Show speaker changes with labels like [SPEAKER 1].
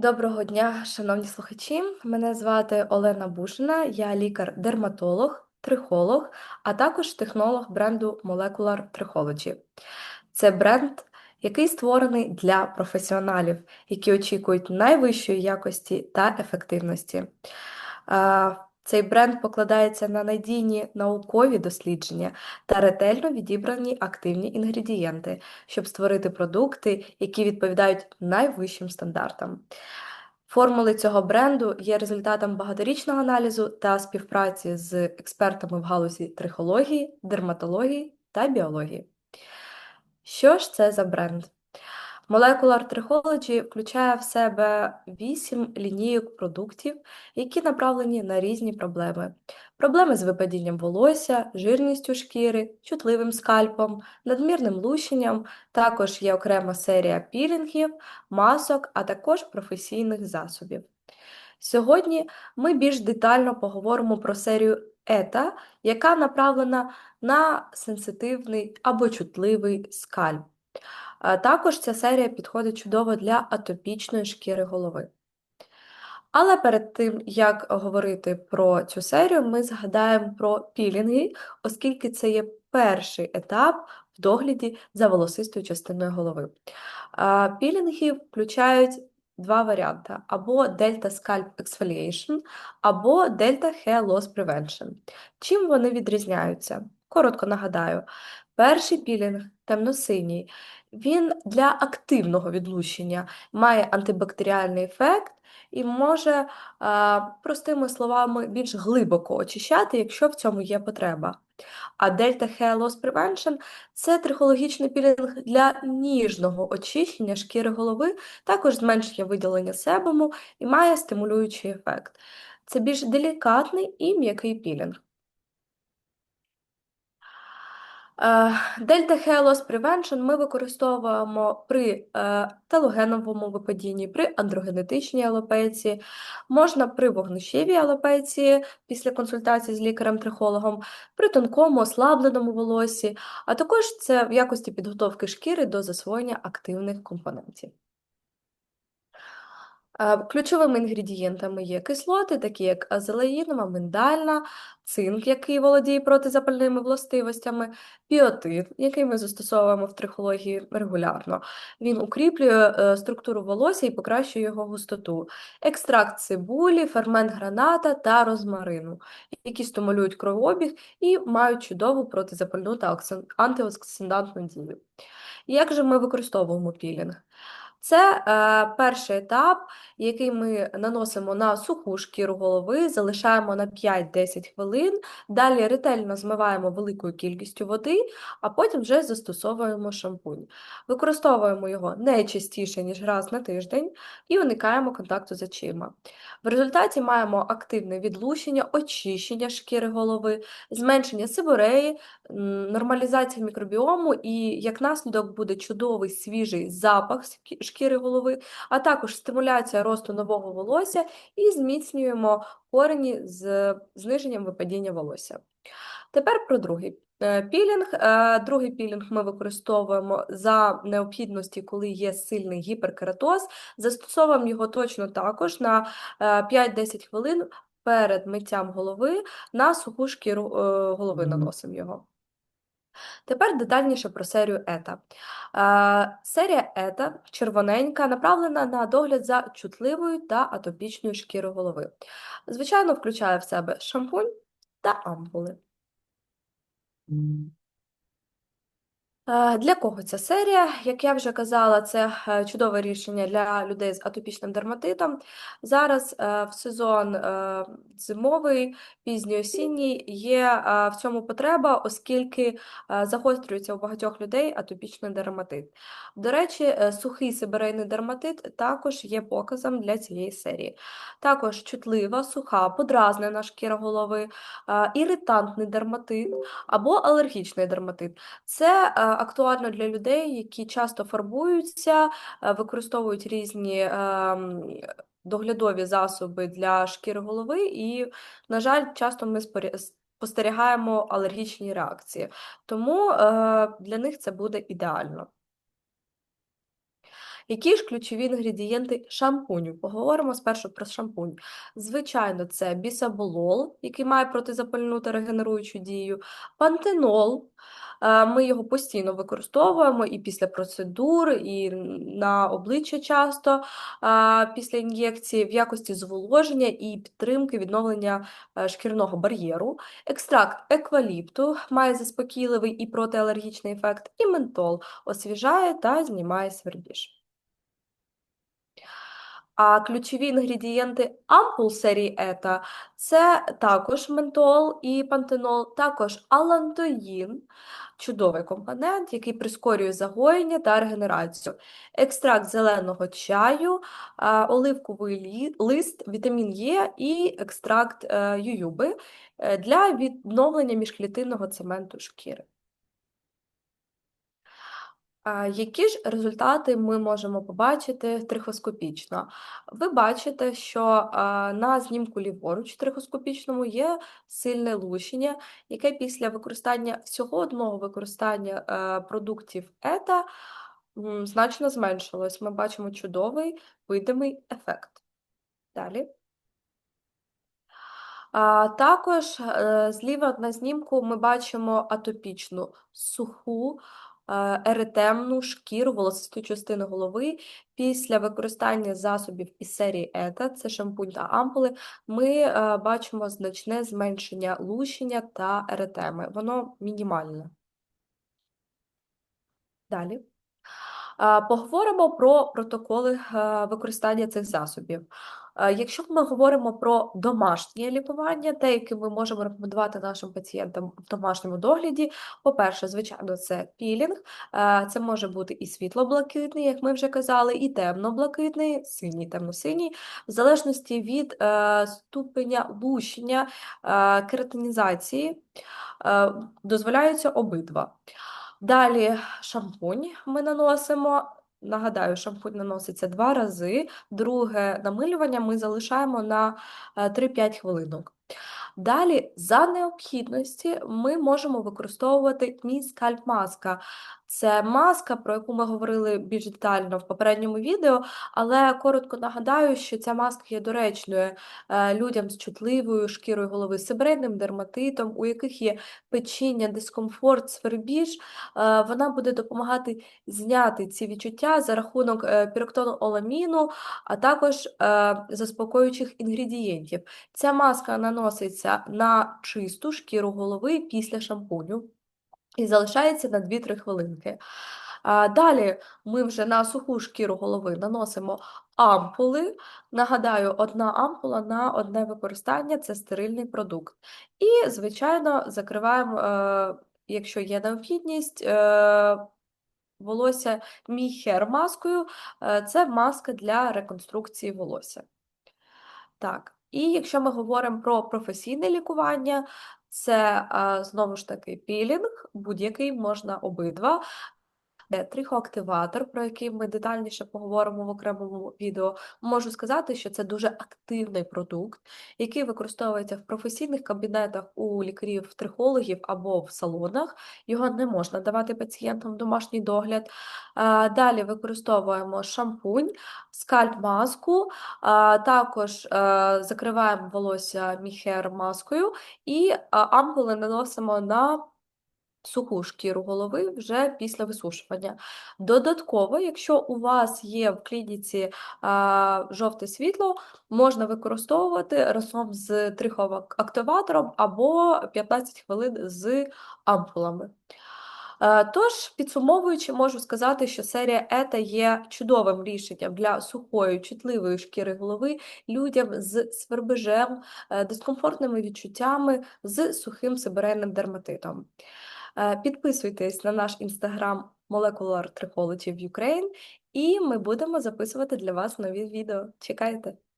[SPEAKER 1] Доброго дня, шановні слухачі. Мене звати Олена Бушина, я лікар-дерматолог, трихолог, а також технолог бренду Molecular Trichology. Це бренд, який створений для професіоналів, які очікують найвищої якості та ефективності. Цей бренд покладається на надійні наукові дослідження та ретельно відібрані активні інгредієнти, щоб створити продукти, які відповідають найвищим стандартам. Формули цього бренду є результатом багаторічного аналізу та співпраці з експертами в галузі трихології, дерматології та біології. Що ж це за бренд? Molecular Trichology включає в себе 8 лінійок продуктів, які направлені на різні проблеми: проблеми з випадінням волосся, жирністю шкіри, чутливим скальпом, надмірним лущенням. Також є окрема серія пілінгів, масок, а також професійних засобів. Сьогодні ми більш детально поговоримо про серію ета, яка направлена на сенситивний або чутливий скальп. Також ця серія підходить чудово для атопічної шкіри голови. Але перед тим, як говорити про цю серію, ми згадаємо про пілінги, оскільки це є перший етап в догляді за волосистою частиною голови. Пілінги включають два варіанти: або Delta Scalp Exfoliation, або Delta Hair Loss Prevention. Чим вони відрізняються? Коротко нагадаю, перший пілінг темно-синій, він для активного відлущення має антибактеріальний ефект і може, простими словами, більш глибоко очищати, якщо в цьому є потреба. А Delta Hair Loss Prevention – це трихологічний пілінг для ніжного очищення шкіри голови, також зменшення виділення себуму і має стимулюючий ефект. Це більш делікатний і м'який пілінг. Дельта Хелос превеншн ми використовуємо при е, телогеновому випадінні, при андрогенетичній алопеції, можна при вогнищевій алопеції після консультації з лікарем-трихологом, при тонкому ослабленому волосі, а також це в якості підготовки шкіри до засвоєння активних компонентів. Ключовими інгредієнтами є кислоти, такі як азелаїнова, миндальна, цинк, який володіє протизапальними властивостями, біотин, який ми застосовуємо в трихології регулярно. Він укріплює е, структуру волосся і покращує його густоту, екстракт цибулі, фермент граната та розмарину, які стимулюють кровообіг і мають чудову протизапальну та антиоксидантну дію. Як же ми використовуємо пілінг? Це е, перший етап, який ми наносимо на суху шкіру голови, залишаємо на 5-10 хвилин, далі ретельно змиваємо великою кількістю води, а потім вже застосовуємо шампунь. Використовуємо його не частіше, ніж раз на тиждень, і уникаємо контакту з очима. В результаті маємо активне відлущення, очищення шкіри голови, зменшення сибореї, нормалізація мікробіому і, як наслідок, буде чудовий свіжий запах шкіри голови, а також стимуляція росту нового волосся і зміцнюємо корені з зниженням випадіння волосся. Тепер про другий е, пілінг. Е, другий пілінг ми використовуємо за необхідності, коли є сильний гіперкератоз. Застосовуємо його точно також на 5-10 е, хвилин перед миттям голови на суху шкіру голови наносимо його. Тепер детальніше про серію ета. Серія ета червоненька направлена на догляд за чутливою та атопічною шкірою голови. Звичайно, включає в себе шампунь та ампули. Е, для кого ця серія? Як я вже казала, це е, чудове рішення для людей з атопічним дерматитом. Зараз е, в сезон зимовий, пізньоосінній є в цьому потреба, оскільки загострюється у багатьох людей атопічний дерматит. До речі, сухий сибирейний дерматит також є показом для цієї серії. Також чутлива, суха, подразнена шкіра голови, іритантний дерматит або алергічний дерматит. Це актуально для людей, які часто фарбуються, е, використовують різні ем, доглядові засоби для шкіри голови, і, на жаль, часто ми спостерігаємо алергічні реакції. Тому е, для них це буде ідеально. Які ж ключові інгредієнти шампуню? Поговоримо спершу про шампунь. Звичайно, це бісаболол, який має протизапальну та регенеруючу дію, пантенол. Е, ми його постійно використовуємо і після процедур, і на обличчя часто е, після ін'єкції в якості зволоження і підтримки відновлення е, шкірного бар'єру. Екстракт екваліпту має заспокійливий і протиалергічний ефект, і ментол освіжає та знімає свербіж. А ключові інгредієнти ампул серії ета це також ментол і пантенол, також аландоїн, чудовий компонент, який прискорює загоєння та регенерацію, екстракт зеленого чаю, оливковий лист, вітамін Е і екстракт е, ююби е, для відновлення міжклітинного цементу шкіри. Які ж результати ми можемо побачити трихоскопічно? Ви бачите, що на знімку ліворуч трихоскопічному є сильне лущення, яке після використання всього одного використання е, продуктів ета значно зменшилось. Ми бачимо чудовий видимий ефект. Далі. Також е, зліва на знімку ми бачимо атопічну суху еретемну шкіру, волосисту частину голови після використання засобів із серії ета, це шампунь та ампули, ми е, бачимо значне зменшення лущення та еретеми. Воно мінімальне. Далі. Поговоримо про протоколи е, використання цих засобів. Е, якщо ми говоримо про домашнє лікування, те, яке ми можемо рекомендувати нашим пацієнтам в домашньому догляді, по-перше, звичайно, це пілінг, е, це може бути і світло-блакитний, як ми вже казали, і темно-блакитний, синій, темно-синій, в залежності від ступеня лущення, кератинізації, дозволяються обидва. Далі шампунь ми наносимо. Нагадаю, шампунь наноситься два рази. Друге намилювання ми залишаємо на 3-5 е, хвилинок. Далі, за необхідності, ми можемо використовувати мій скальп-маска. Це маска, про яку ми говорили більш детально в попередньому відео, але коротко нагадаю, що ця маска є доречною е, людям з чутливою шкірою голови, сибридним дерматитом, у яких є печіння, дискомфорт, свербіж. Е, вона буде допомагати зняти ці відчуття за рахунок е, піроктону оламіну, а також заспокоюючих інгредієнтів. Ця маска наноситься на чисту шкіру голови після шампуню і залишається на 2-3 хвилинки. Далі ми вже на суху шкіру голови наносимо ампули. Нагадаю, одна ампула на одне використання це стерильний продукт. І, звичайно, закриваємо, е, якщо є необхідність, е, волосся міхер маскою е, це маска для реконструкції волосся. Так, і якщо ми говоримо про професійне лікування, це знову ж таки пілінг, будь-який можна обидва. Трихоактиватор, про який ми детальніше поговоримо в окремому відео, можу сказати, що це дуже активний продукт, який використовується в професійних кабінетах у лікарів-трихологів або в салонах. Його не можна давати пацієнтам в домашній догляд. Далі використовуємо шампунь, скальп-маску, також закриваємо волосся міхер маскою і ампули наносимо на суху шкіру голови вже після висушування. Додатково, якщо у вас є в клініці а, жовте світло, можна використовувати разом з трихоактиватором або 15 хвилин з ампулами. Тож, підсумовуючи, можу сказати, що серія ета є чудовим рішенням для сухої, чутливої шкіри голови людям з свербежем, е, дискомфортними відчуттями, з сухим сибирельним дерматитом. Е, підписуйтесь на наш інстаграм Molecular Trichology of Ukraine, і ми будемо записувати для вас нові відео. Чекайте!